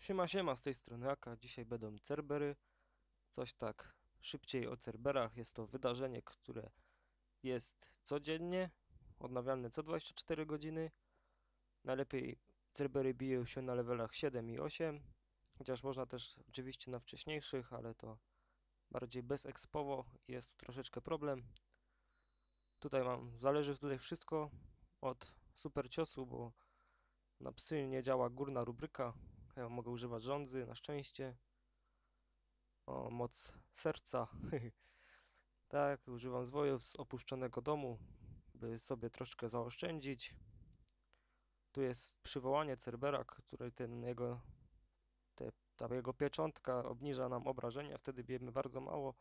Siema, siema, z tej strony Aka. Dzisiaj będą Cerbery. Coś tak szybciej o Cerberach. Jest to wydarzenie, które jest codziennie, odnawialne co 24 godziny. Najlepiej Cerbery biją się na levelach 7 i 8, chociaż można też oczywiście na wcześniejszych, ale to bardziej bezexpowo jest troszeczkę problem. Tutaj mam, zależy tutaj wszystko od super ciosu, bo na psy nie działa górna rubryka, ja mogę używać żądzy, na szczęście. O, moc serca. tak, używam zwojów z opuszczonego domu, by sobie troszkę zaoszczędzić. Tu jest przywołanie Cerbera, który ten jego, te, ta jego pieczątka obniża nam obrażenia, wtedy bijemy bardzo mało.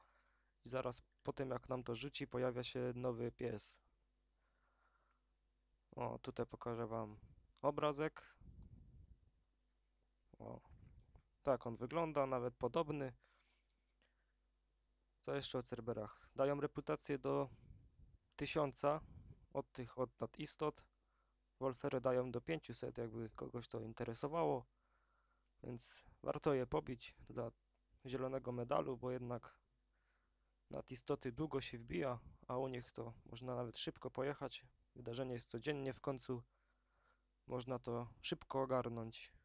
I zaraz po tym, jak nam to rzuci, pojawia się nowy pies. O, tutaj pokażę Wam obrazek. O, tak on wygląda, nawet podobny. Co jeszcze o Cerberach? Dają reputację do 1000 od tych od nadistot. Wolfery dają do 500, jakby kogoś to interesowało. Więc warto je pobić dla zielonego medalu, bo jednak nadistoty długo się wbija, a u nich to można nawet szybko pojechać. Wydarzenie jest codziennie w końcu. Można to szybko ogarnąć.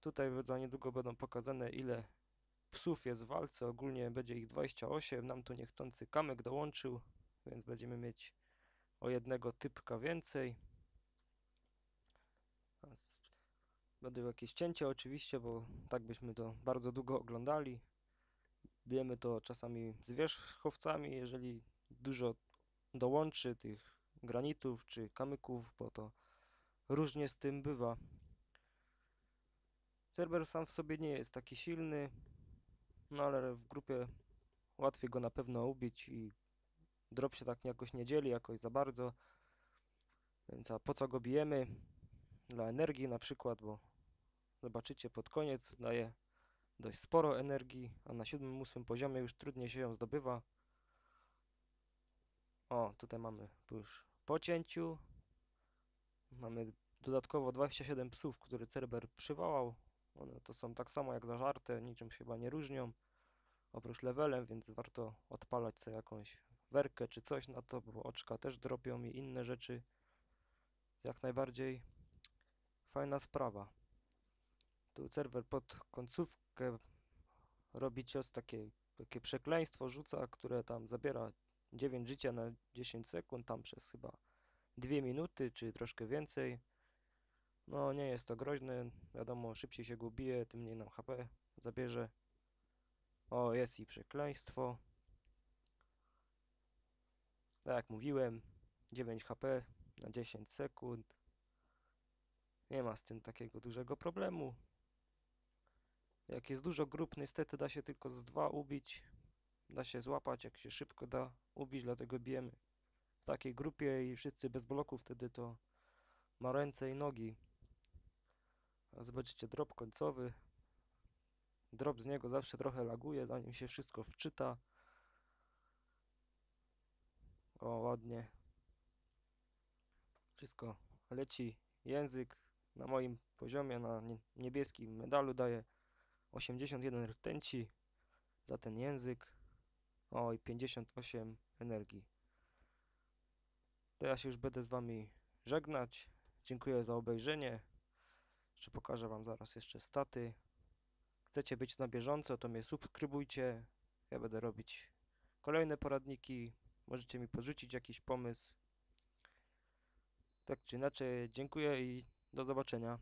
Tutaj za niedługo będą pokazane ile psów jest w walce. Ogólnie będzie ich 28. Nam tu niechcący kamyk dołączył, więc będziemy mieć o jednego typka więcej. Będą jakieś cięcia oczywiście, bo tak byśmy to bardzo długo oglądali. Bijemy to czasami z wierzchowcami, jeżeli dużo dołączy tych granitów czy kamyków, bo to różnie z tym bywa. Cerber sam w sobie nie jest taki silny, no ale w grupie łatwiej go na pewno ubić i drop się tak jakoś nie dzieli jakoś za bardzo. Więc a po co go bijemy? Dla energii na przykład, bo zobaczycie pod koniec daje dość sporo energii, a na 7-8 poziomie już trudniej się ją zdobywa. O, tutaj mamy już po cięciu. Mamy dodatkowo 27 psów, które Cerber przywołał. One to są tak samo jak zażarte, niczym się chyba nie różnią. Oprócz levelem, więc warto odpalać sobie jakąś werkę czy coś na to, bo oczka też dropią i inne rzeczy. Jak najbardziej fajna sprawa. Tu serwer pod końcówkę robi cios takie, takie przekleństwo rzuca, które tam zabiera 9 życia na 10 sekund, tam przez chyba 2 minuty czy troszkę więcej. No nie jest to groźne, wiadomo, szybciej się go bije, tym mniej nam HP zabierze. O, jest i przekleństwo. Tak jak mówiłem, 9 HP na 10 sekund. Nie ma z tym takiego dużego problemu. Jak jest dużo grup, niestety da się tylko z dwa ubić. Da się złapać, jak się szybko da ubić, dlatego bijemy w takiej grupie i wszyscy bez bloków, wtedy to ma ręce i nogi. Zobaczycie drop końcowy. Drop z niego zawsze trochę laguje, zanim się wszystko wczyta. O, ładnie. Wszystko leci. Język na moim poziomie, na nie- niebieskim medalu daje 81 rtęci za ten język. O, i 58 energii. To ja się już będę z Wami żegnać. Dziękuję za obejrzenie. Jeszcze pokażę Wam zaraz jeszcze staty. Chcecie być na bieżąco, to mnie subskrybujcie. Ja będę robić kolejne poradniki. Możecie mi podrzucić jakiś pomysł. Tak czy inaczej, dziękuję i do zobaczenia.